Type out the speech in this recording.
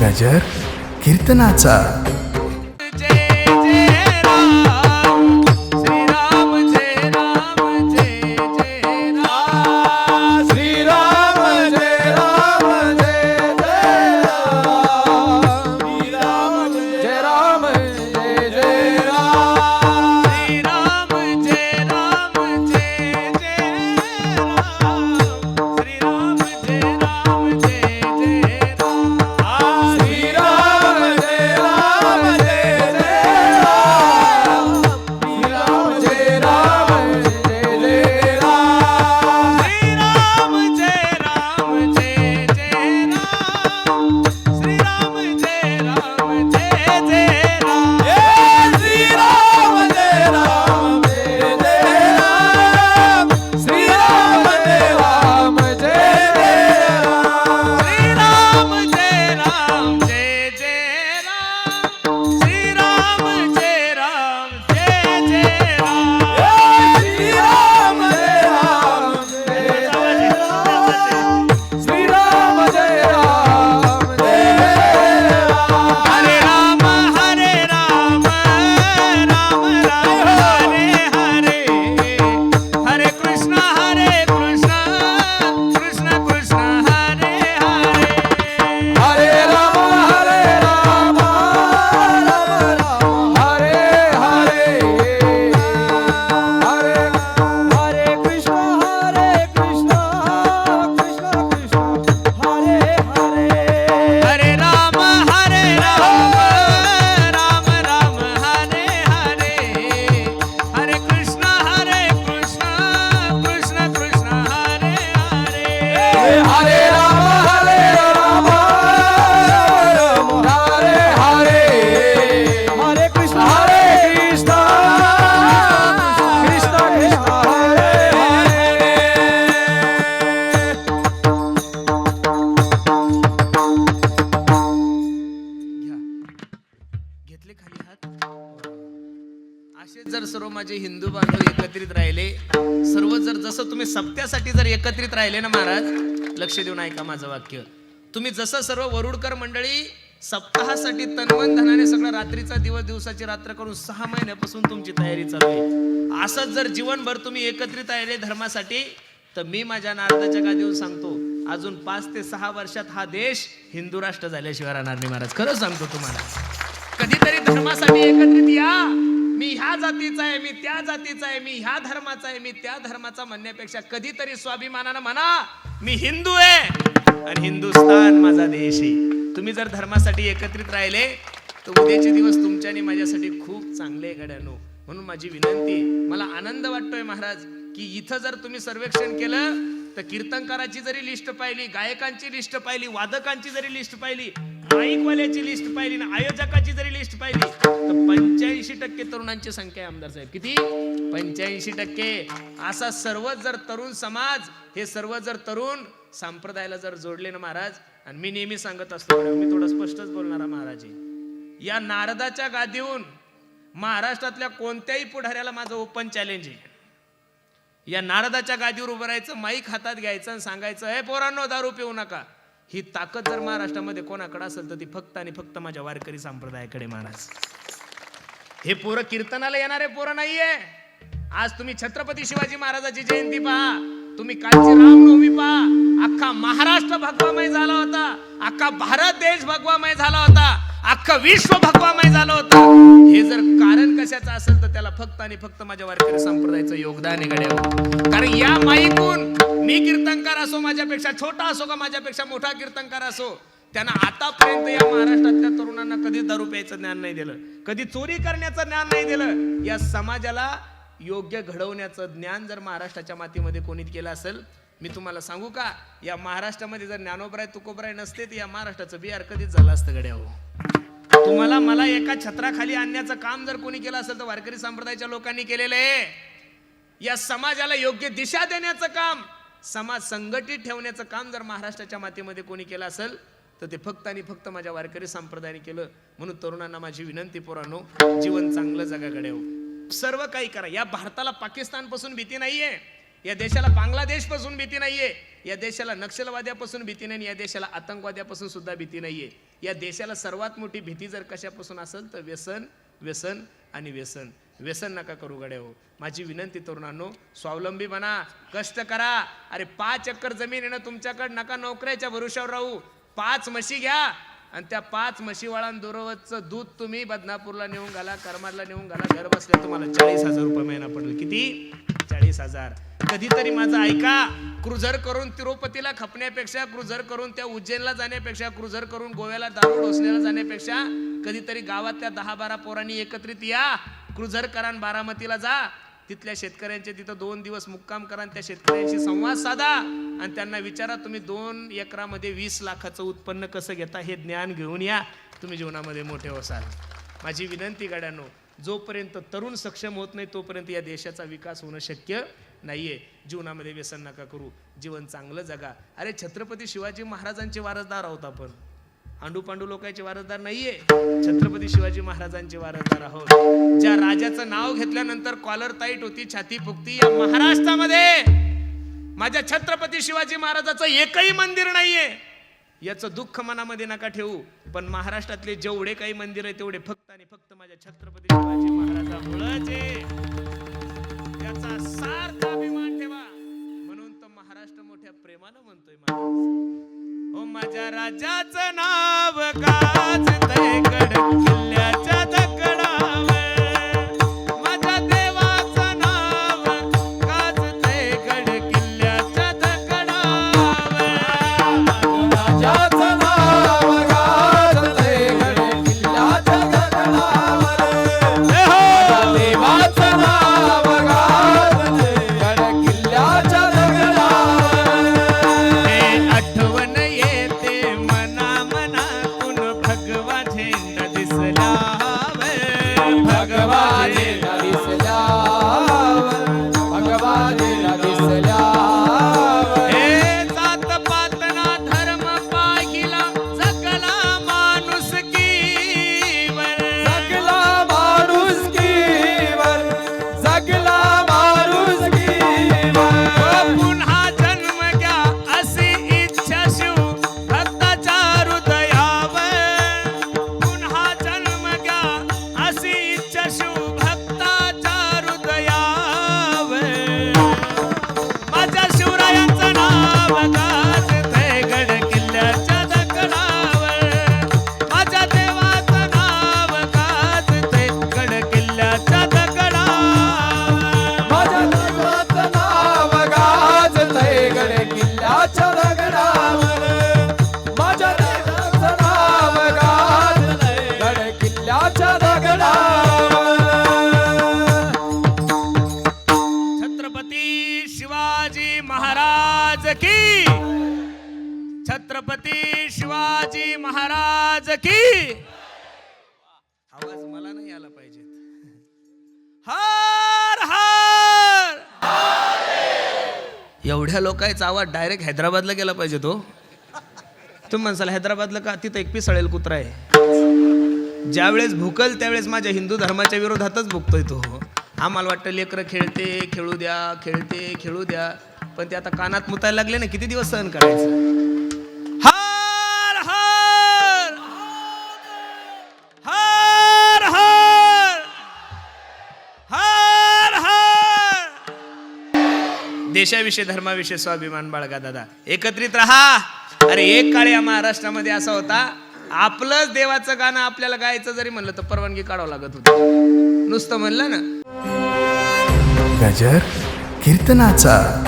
गजर कीर्तनाचा. असे जर सर्व माझे हिंदू बांधव एकत्रित राहिले सर्व जर जसं तुम्ही सप्त्यासाठी जर एकत्रित राहिले ना महाराज लक्ष देऊन ऐका माझं वाक्य. तुम्ही जसं सर्व वरुडकर मंडळी सप्ताहासाठी तनवन धनाने सगळं रात्रीचा दिवस दिवसाची रात्र करून सहा महिन्यापासून तुमची तयारी चालू आहे. असंच जर जीवनभर तुम्ही एकत्रित राहिले धर्मासाठी तर मी माझ्या नारदाच्या देऊन सांगतो अजून पाच ते सहा वर्षात हा देश हिंदू राष्ट्र झाल्याशिवाय राहणार नाही महाराज. खरं सांगतो तुम्हाला. कधीतरी धर्मासाठी एकत्रित या. मी ह्या जातीचा आहे मी त्या जातीचा आहे मी ह्या धर्माचा आहे मी त्या धर्माचा म्हणण्यापेक्षा कधीतरी स्वाभिमानानं म्हणा मी हिंदू आहे. आणि हिंदुस्तान माझा देश आहे. तुम्ही जर धर्मासाठी एकत्रित राहिले तर उद्याचे दिवस तुमच्याने माझ्यासाठी खूप चांगले घड्यानो म्हणून माझी विनंती मला आनंद वाटतोय महाराज की इथं जर तुम्ही सर्वेक्षण केलं तर कीर्तनकाराची जरी लिस्ट पाहिली गायकांची लिस्ट पाहिली वादकांची जरी लिस्ट पाहिली माईकवाल्याची लिस्ट पाहिली ना आयोजकाची जरी लिस्ट पाहिली तर पंच्याऐंशी टक्के तरुणांची संख्या आहे आमदार साहेब. किती? पंच्याऐंशी टक्के. असा सर्व जर तरुण समाज हे सर्व जर तरुण संप्रदायाला जर जोडले ना महाराज आणि मी नेहमी सांगत असतो मी थोडं स्पष्टच बोलणारा महाराज. या नारदाच्या गादीहून महाराष्ट्रातल्या कोणत्याही पुढाऱ्याला माझं ओपन चॅलेंज आहे. या नारदाच्या गादीवर उभं राहायचं माईक हातात घ्यायचं आणि सांगायचं हे पोरांनो दारू पिऊ नका. ही ताकद जर महाराष्ट्रामध्ये कोणाकडे असेल तर ती फक्त आणि फक्त माझ्या वारकरी संप्रदायाकडे महाराज हे पोरं कीर्तनाला येणारे पोरं नाहीये. आज तुम्ही छत्रपती शिवाजी महाराजाची जयंती पहा. तुम्ही कालची रामनवमी पहा. अख्खा महाराष्ट्र भगवामय झाला होता. अख्खा भारत देश भगवामय झाला होता. अख्खं विश्व भगवामय झालं होतं. हे जर कारण कशाचं असेल तर त्याला फक्त आणि फक्त माझ्या वारकरी संप्रदायाचं योगदान आहे गड्या. कारण या माईकून मी कीर्तनकार असो माझ्यापेक्षा छोटा असो का माझ्यापेक्षा मोठा कीर्तनकार असो त्यांना आतापर्यंत या महाराष्ट्रातल्या तरुणांना कधीच दारू प्यायचं ज्ञान नाही दिलं कधी चोरी करण्याचं ज्ञान नाही दिलं. या समाजाला योग्य घडवण्याचं ज्ञान जर महाराष्ट्राच्या मातीमध्ये कोणी केलं असेल मी तुम्हाला सांगू का या महाराष्ट्रामध्ये जर ज्ञानोबराय तुकोबराय नसते तर या महाराष्ट्राचं बिहार कधीच झालं असतं गड्या हो. तुम्हाला मला एका छत्राखाली आणण्याचं काम जर कोणी केलं असेल तर वारकरी संप्रदायाच्या लोकांनी केलेलं आहे. या समाजाला योग्य दिशा देण्याचं काम समाज संघटित ठेवण्याचं काम जर महाराष्ट्राच्या मातीमध्ये कोणी केलं असेल तर ते फक्त आणि फक्त माझ्या वारकरी संप्रदायाने केलं. म्हणून तरुणांना माझी विनंती पोरांनो जीवन चांगलं जगाकडे हो सर्व काही करा. या भारताला पाकिस्तानपासून भीती नाहीये. या देशाला बांगलादेशपासून भीती नाहीये. या देशाला नक्षलवाद्यापासून भीती नाही या देशाला आतंकवाद्यापासून सुद्धा भीती नाहीये. या देशाला सर्वात मोठी भीती जर कशापासून असेल तर व्यसन व्यसन आणि व्यसन. व्यसन नका करू गड्या हो. माझी विनंती तरुणांनो स्वावलंबी बना कष्ट करा. अरे पाच एकर जमीन आहे ना तुमच्याकडे नका नोकऱ्याच्या भरोशावर राहू. पाच म्हशी घ्या. आणि त्या पाच म्हशीवाळांदुरवतचं दूध तुम्ही बदनापूरला नेऊन घाला करमाडला नेऊन घाला. घर बसल्या तुम्हाला चाळीस हजार रुपये महिना पडेल. किती? चाळीस हजार. कधीतरी माझं ऐका. क्रुझर करून तिरुपतीला खपण्यापेक्षा क्रुझर करून त्या उज्जैनला जाण्यापेक्षा क्रुझर करून गोव्याला दारू डोसण्याला जाण्यापेक्षा कधीतरी गावातल्या दहा बारा पोरांनी एकत्रित या. क्रुझर करा बारामतीला जा. तिथल्या शेतकऱ्यांचे तिथं दोन दिवस मुक्काम करा आणि त्या शेतकऱ्यांशी संवाद साधा आणि त्यांना विचारा तुम्ही दोन एकरामध्ये वीस लाखाचं उत्पन्न कसं घेता हे ज्ञान घेऊन या. तुम्ही जीवनामध्ये मोठे असाल माझी विनंती गाड्यानो जोपर्यंत तरुण सक्षम होत नाही तोपर्यंत या देशाचा विकास होणं शक्य नाहीये. जीवनामध्ये व्यसन नका करू. जीवन चांगलं जगा. अरे छत्रपती शिवाजी महाराजांचे वारसदार आहोत आपण. आंडू पांडू लोकांचे वारसदार नाहीये. छत्रपती शिवाजी महाराजांचे वारसदार आहोत. ज्या राजाचं नाव घेतल्यानंतर कॉलर ताईट होती छाती फुगती या महाराष्ट्रामध्ये माझ्या छत्रपती शिवाजी महाराजाचं एकही मंदिर नाहीये. याचं दुःख मनामध्ये नका ठेवू. पण महाराष्ट्रातले जेवढे काही मंदिर आहे तेवढे फक्त आणि फक्त माझ्या छत्रपती शिवाजी महाराजामुळेच आहे. त्याचा सार्थ अभिमान ठेवा. म्हणून तो महाराष्ट्र मोठ्या प्रेमानं म्हणतोय महाराज ओ माझ्या राजाचं नाव गाजतंय गड किल्ल्याच्या छत्रपती शिवाजी महाराज की? आवाज मला नाही आला पाहिजे. हर हर! एवढ्या लोकांचा आवाज डायरेक्ट हैदराबादला गेला पाहिजे तो. तुम्ही म्हणसाल हैदराबादला का? तिथं एक पिसळेल कुत्रा आहे. ज्यावेळेस भुकल त्यावेळेस माझ्या हिंदू धर्माच्या विरोधातच भुकतोय तो. आम्हाला वाटतं लेकरं खेळते खेळू द्या खेळते खेळू द्या. पण ते आता कानात मुतायला लागले ना किती दिवस सहन करायचं? देशाविषयी धर्माविषयी स्वाभिमान बाळगा दादा. एकत्रित राहा. अरे एक काळ या महाराष्ट्रामध्ये असा होता आपलंच देवाचं गाणं आपल्याला गायचं जरी म्हणलं तर परवानगी काढावं लागत होती. नुसतं म्हणलं ना. गजर कीर्तनाचा.